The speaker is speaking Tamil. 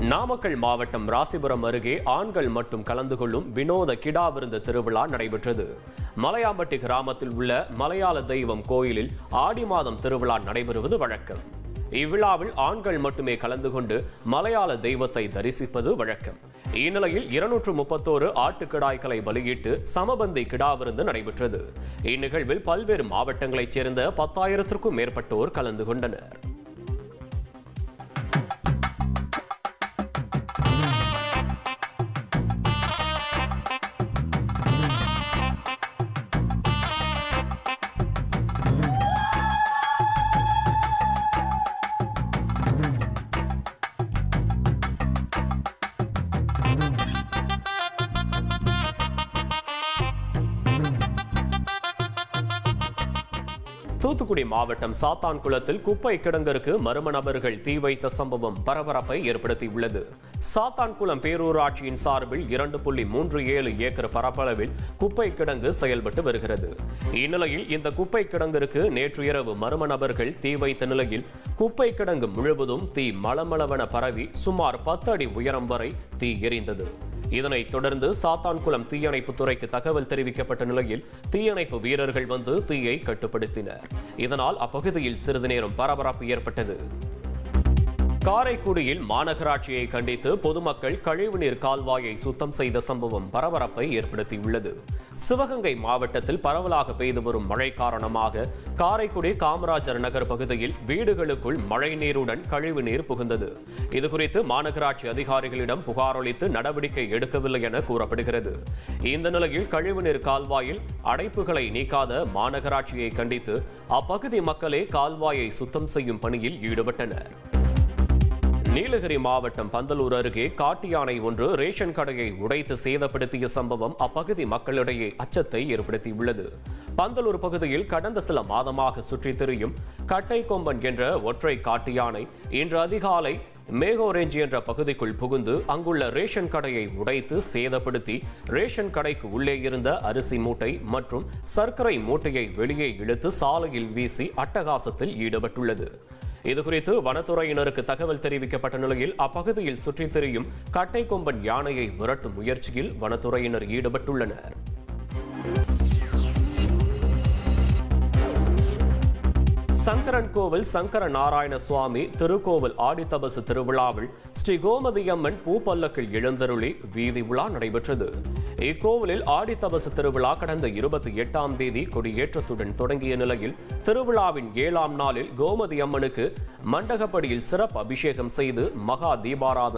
நாமக்கல் மாவட்டம் ராசிபுரம் அருகே ஆண்கள் மட்டும் கலந்து கொள்ளும் வினோத கிடா விருந்து திருவிழா நடைபெற்றது. மலையாம்பட்டி கிராமத்தில் உள்ள மலையாள தெய்வம் கோயிலில் ஆடி மாதம் திருவிழா நடைபெறுவது வழக்கம். இவ்விழாவில் ஆண்கள் மட்டுமே கலந்து கொண்டு மலையாள தெய்வத்தை தரிசிப்பது வழக்கம். இந்நிலையில் இருநூற்று முப்பத்தோரு ஆட்டுக்கிடாய்களை பலியிட்டு சமபந்தி கிடா விருந்து நடைபெற்றது. இந்நிகழ்வில் பல்வேறு மாவட்டங்களைச் சேர்ந்த பத்தாயிரத்திற்கும் மேற்பட்டோர் கலந்து கொண்டனர். தூத்துக்குடி மாவட்டம் சாத்தான்குளத்தில் குப்பை கிடங்கிற்கு மர்ம நபர்கள் தீ வைத்த சம்பவம் பரபரப்பை ஏற்படுத்தியுள்ளது. சாத்தான்குளம் பேரூராட்சியின் சார்பில் இரண்டு புள்ளி மூன்று ஏழு ஏக்கர் பரப்பளவில் குப்பை கிடங்கு செயல்பட்டு வருகிறது. இந்நிலையில் இந்த குப்பை கிடங்கிற்கு நேற்று இரவு மர்ம நபர்கள் தீ வைத்த நிலையில் குப்பை கிடங்கு முழுவதும் தீ மளமளவென பரவி சுமார் பத்து அடி உயரம் வரை தீ எரிந்தது. இதனைத் தொடர்ந்து சாத்தான்குளம் தீயணைப்பு துறைக்கு தகவல் தெரிவிக்கப்பட்ட நிலையில் தீயணைப்பு வீரர்கள் வந்து தீயை கட்டுப்படுத்தினர். இதனால் அப்பகுதியில் சிறிது நேரம் பரபரப்பு ஏற்பட்டது. காரைக்குடியில் மாநகராட்சியை கண்டித்து பொதுமக்கள் கழிவுநீர் கால்வாயை சுத்தம் செய்த சம்பவம் பரபரப்பை ஏற்படுத்தியுள்ளது. சிவகங்கை மாவட்டத்தில் பரவலாக பெய்து வரும் மழை காரணமாக காரைக்குடி காமராஜர் நகர் பகுதியில் வீடுகளுக்குள் மழை நீருடன் கழிவுநீர் புகுந்தது. இதுகுறித்து மாநகராட்சி அதிகாரிகளிடம் புகார் அளித்து நடவடிக்கை எடுக்கவில்லை என கூறப்படுகிறது. இந்த நிலையில் கழிவுநீர் கால்வாயில் அடைப்புகளை நீக்காத மாநகராட்சியை கண்டித்து அப்பகுதி மக்களே கால்வாயை சுத்தம் செய்யும் பணியில் ஈடுபட்டனர். நீலகிரி மாவட்டம் பந்தலூர் அருகே காட்டு யானை ஒன்று ரேஷன் கடையை உடைத்து சேதப்படுத்திய சம்பவம் அப்பகுதி மக்களிடையே அச்சத்தை ஏற்படுத்தியுள்ளது. பந்தலூர் பகுதியில் கடந்த சில மாதமாக சுற்றித் திரியும் கட்டை கொம்பன் என்ற ஒற்றை காட்டு யானை இன்று அதிகாலை மேகோரேஞ்ச் என்ற பகுதிக்குள் புகுந்து அங்குள்ள ரேஷன் கடையை உடைத்து சேதப்படுத்தி ரேஷன் கடைக்கு உள்ளே இருந்த அரிசி மூட்டை மற்றும் சர்க்கரை மூட்டையை வெளியே இழுத்து சாலையில் வீசி அட்டகாசத்தில் ஈடுபட்டுள்ளது. இதுகுறித்து வனத்துறையினருக்கு தகவல் தெரிவிக்கப்பட்ட நிலையில் அப்பகுதியில் சுற்றித் திரியும் கட்டை கொம்பன் யானையை விரட்டும் முயற்சியில் வனத்துறையினர் ஈடுபட்டுள்ளனர். சங்கரன் கோவில் சங்கர நாராயண சுவாமி திருக்கோவில் ஆடித்தபசு திருவிழாவில் ஸ்ரீ கோமதியம்மன் பூப்பல்லக்கில் எழுந்தருளி வீதி உலா நடைபெற்றது. இக்கோவிலில் ஆடித்தபசு திருவிழா கடந்த இருபத்தி எட்டாம் தேதி கொடியேற்றத்துடன் தொடங்கிய நிலையில் திருவிழாவின் ஏழாம் நாளில் கோமதி அம்மனுக்கு மண்டகப்படியில் சிறப்பு அபிஷேகம் செய்து மகா தீபாராதனை